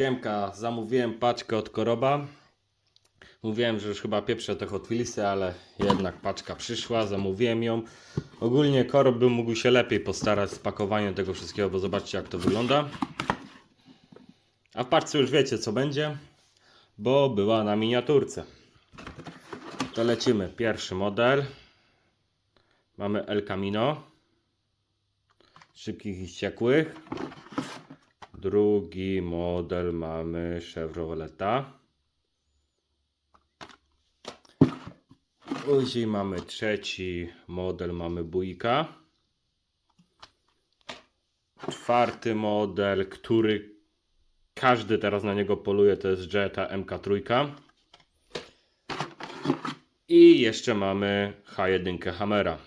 Siemka, zamówiłem paczkę od Koroba. Mówiłem, że już chyba pieprzę te Hot Wheelsy, ale jednak paczka przyszła, zamówiłem ją. Ogólnie Korob by mógł się lepiej postarać z pakowaniem tego wszystkiego, bo zobaczcie jak to wygląda. A w paczce już wiecie co będzie, bo była na miniaturce. To lecimy. Pierwszy model. Mamy El Camino. Szybkich i ściekłych. Drugi model mamy Chevroleta. Później mamy trzeci model, mamy Buika. Czwarty model, który każdy teraz na niego poluje, to jest Jetta MK3. I jeszcze mamy H1 Hammera.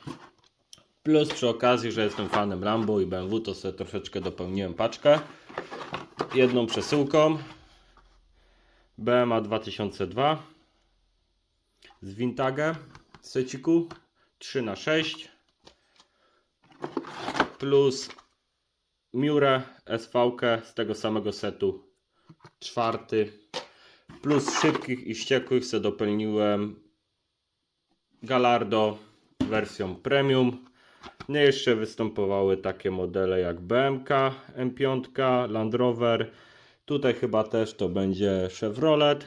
Plus przy okazji, że jestem fanem Lambo i BMW, to sobie troszeczkę dopełniłem paczkę. Jedną przesyłką. BMA 2002 z Vintage. Seciku. 3x6 plus Miurę SV z tego samego setu. Czwarty. Plus szybkich i wściekłych se dopełniłem Galardo wersją premium. Jeszcze występowały takie modele jak BMK, M5, Land Rover. Tutaj chyba też to będzie Chevrolet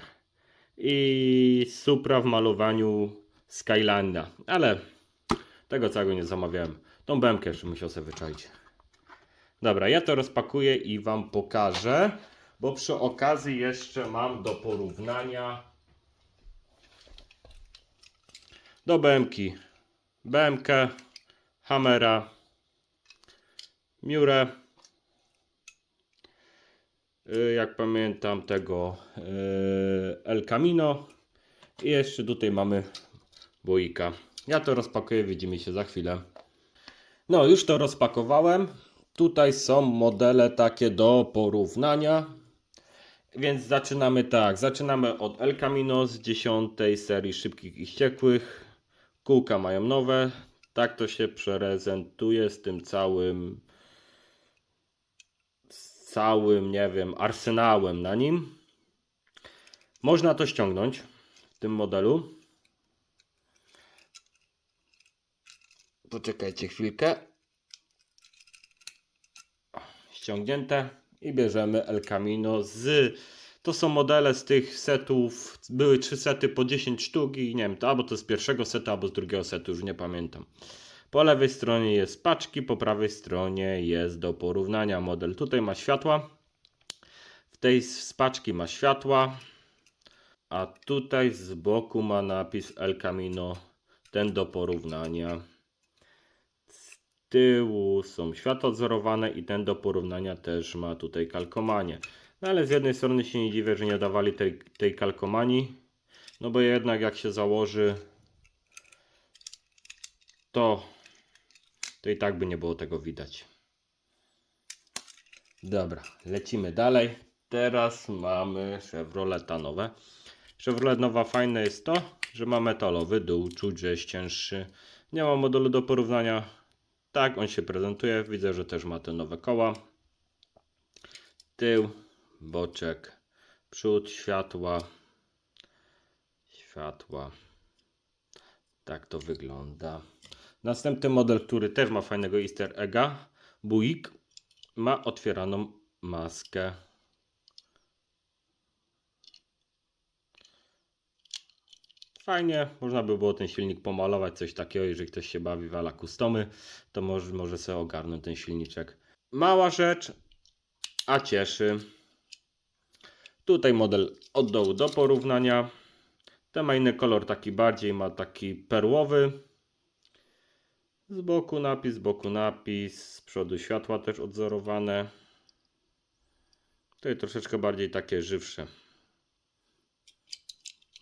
i Supra w malowaniu Skylanda. Ale tego całego nie zamawiałem. Tą BMK jeszcze musiał sobie wyczaić. Dobra, ja to rozpakuję i Wam pokażę, bo przy okazji jeszcze mam do porównania do BMK. BMK, Hammera, Miurę. Y, Jak pamiętam tego y, El Camino. I jeszcze tutaj mamy Boika. Ja to rozpakuję, widzimy się za chwilę. No, już to rozpakowałem. Tutaj są modele takie do porównania. Więc zaczynamy tak. Zaczynamy od El Camino z 10 serii szybkich i ściekłych. Kółka mają nowe. Tak to się prezentuje z tym całym z całym, nie wiem, arsenałem na nim. Można to ściągnąć w tym modelu. Poczekajcie chwilkę. Ściągnięte i bierzemy El Camino z to są modele z tych setów, były trzy sety po 10 sztuk i nie wiem, to albo to z pierwszego setu, albo z drugiego setu, już nie pamiętam. Po lewej stronie jest paczki, po prawej stronie jest do porównania model. Tutaj ma światła, w tej z paczki ma światła, a tutaj z boku ma napis El Camino, ten do porównania. Z tyłu są światła odzorowane i ten do porównania też ma tutaj kalkomanie. No ale z jednej strony się nie dziwię, że nie dawali tej, tej kalkomanii. No bo jednak jak się założy, to, to i tak by nie było tego widać. Dobra, lecimy dalej. Teraz mamy Chevroleta nowe. Chevrolet nowa fajne jest to, że ma metalowy dół, czuć, że jest cięższy. Nie ma modelu do porównania. Tak on się prezentuje. Widzę, że też ma te nowe koła. Tył, boczek, przód, światła, światła. Tak to wygląda. Następny model, który też ma fajnego easter egga, Buick, ma otwieraną maskę. Fajnie, można by było ten silnik pomalować, coś takiego, jeżeli ktoś się bawi w ala customy, to może, może sobie ogarnąć ten silniczek. Mała rzecz, a cieszy. Tutaj model od dołu do porównania. Ten ma inny kolor, taki bardziej ma taki perłowy. Z boku napis, z boku napis, z przodu światła też odzorowane. Tutaj troszeczkę bardziej takie żywsze.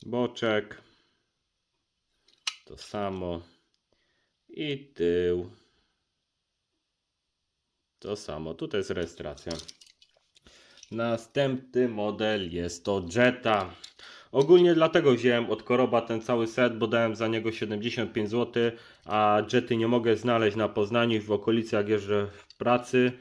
Boczek. To samo. I tył. To samo. Tutaj jest rejestracja. Następny model jest to Jetta. Ogólnie dlatego wziąłem od Koroba ten cały set, bo dałem za niego 75 zł, a Jetty nie mogę znaleźć na Poznaniu w okolicy jak jeżdżę w pracy.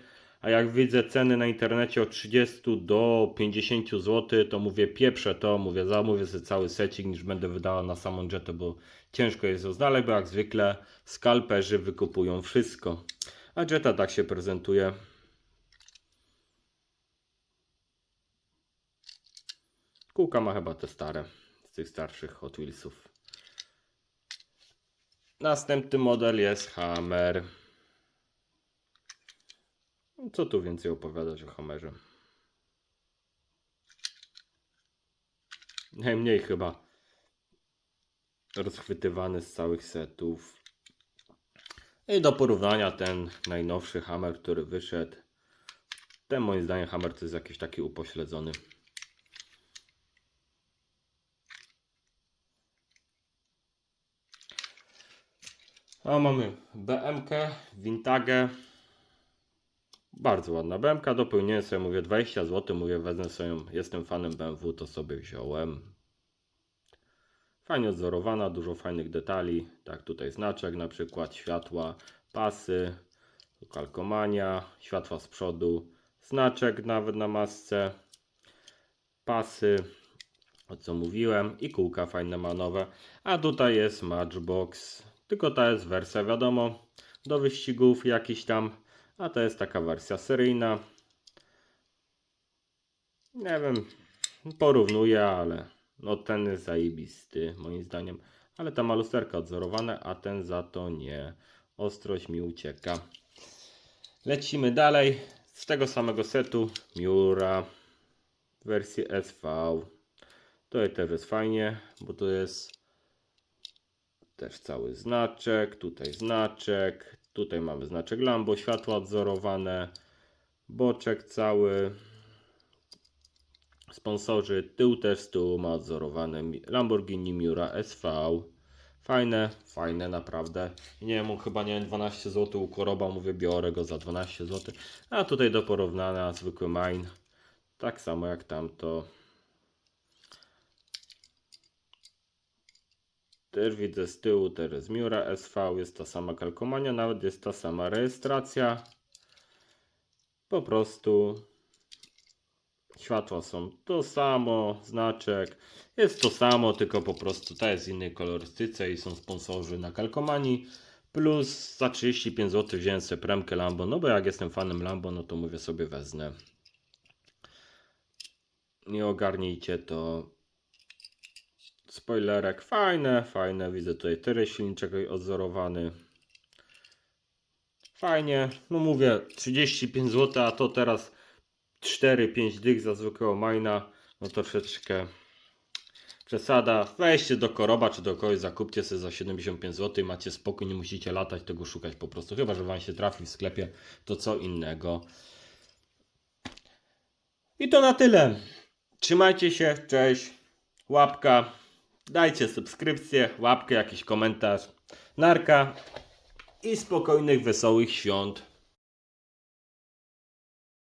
A jak widzę ceny na internecie od 30 do 50 zł, to mówię pieprzę to, mówię zamówię sobie cały secik niż będę wydała na samą jetę, bo ciężko jest ją znaleźć, bo jak zwykle skalperzy wykupują wszystko. A jetta tak się prezentuje. Kółka ma chyba te stare, z tych starszych Hot Wheelsów. Następny model jest Hammer. Co tu więcej opowiadać o Hammerze? Najmniej chyba rozchwytywany z całych setów. I do porównania ten najnowszy Hammer, który wyszedł. Ten moim zdaniem Hammer to jest jakiś taki upośledzony. A mamy BMK, Vintage. Bardzo ładna BMK. Dopełniłem sobie, mówię 20 zł. Mówię, wezmę sobie. Jestem fanem BMW, to sobie wziąłem. Fajnie odzorowana, dużo fajnych detali. Tak, tutaj znaczek, na przykład światła, pasy, kalkomania, światła z przodu, znaczek nawet na masce, pasy, o co mówiłem, i kółka fajne ma nowe. A tutaj jest Matchbox, tylko ta jest wersja, wiadomo, do wyścigów jakiś tam, a to jest taka wersja seryjna. Nie wiem, porównuję, ale no ten jest zajebisty moim zdaniem. Ale ta ma lusterka odzorowane, a ten za to nie. Ostrość mi ucieka. Lecimy dalej. Z tego samego setu Miura w wersji SV. To też jest fajnie, bo to jest też cały znaczek. Tutaj znaczek. Tutaj mamy znaczek Lambo, światła odzorowane. Boczek cały. Sponsorzy, tył też z tyłu ma odzorowane Lamborghini Miura SV. Fajne, fajne naprawdę. Nie wiem, chyba nie wiem, 12 zł u Koroba, mówię, biorę go za 12 zł. A tutaj do porównania zwykły Mine. Tak samo jak tamto. Też widzę z tyłu teraz Miura SV, jest ta sama kalkomania, nawet jest ta sama rejestracja. Po prostu Światła są to samo, znaczek jest to samo, tylko po prostu ta jest w innej kolorystyce i są sponsorzy na kalkomanii. Plus za 35 zł wziąłem sobie premkę Lambo, no bo jak jestem fanem Lambo, no to mówię sobie wezmę. Nie ogarnijcie to. Spoilerek fajne, fajne. Widzę tutaj tyle silniczek odzorowany. Fajnie, no mówię 35 zł, a to teraz 4-5 dych za zwykłego majna, no troszeczkę przesada. Weźcie do koroba czy do kogoś, zakupcie sobie za 75 zł i macie spokój, nie musicie latać tego szukać po prostu. Chyba, że Wam się trafi w sklepie, to co innego. I to na tyle. Trzymajcie się, cześć, łapka, dajcie subskrypcję, łapkę, jakiś komentarz, narka i spokojnych, wesołych świąt.